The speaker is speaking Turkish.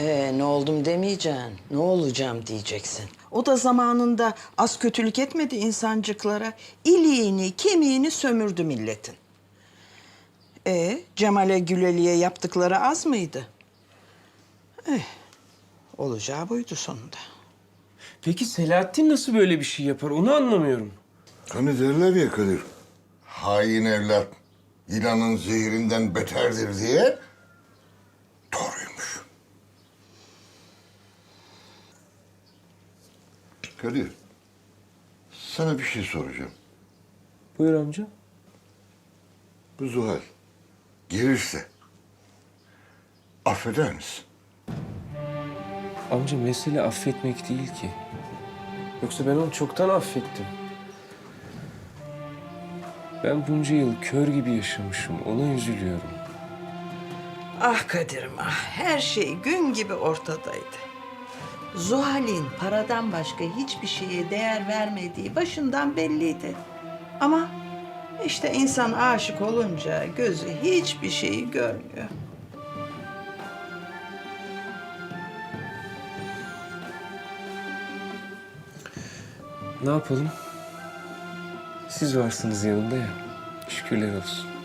Ee, ne oldum demeyeceksin. Ne olacağım diyeceksin. O da zamanında az kötülük etmedi insancıklara. İliğini, kemiğini sömürdü milletin. E Cemal'e Güleli'ye yaptıkları az mıydı? Eh, olacağı buydu sonunda. Peki Selahattin nasıl böyle bir şey yapar onu anlamıyorum. Hani derler ya Kadir, hain evlat yılanın zehrinden beterdir diye Kadir, sana bir şey soracağım. Buyur amca. Bu Zuhal gelirse affeder misin? Amca mesele affetmek değil ki. Yoksa ben onu çoktan affettim. Ben bunca yıl kör gibi yaşamışım. Ona üzülüyorum. Ah Kadir'im ah, her şey gün gibi ortadaydı. Zuhal'in paradan başka hiçbir şeye değer vermediği başından belliydi. Ama işte insan aşık olunca gözü hiçbir şeyi görmüyor. Ne yapalım? Siz varsınız yanında ya. Şükürler olsun.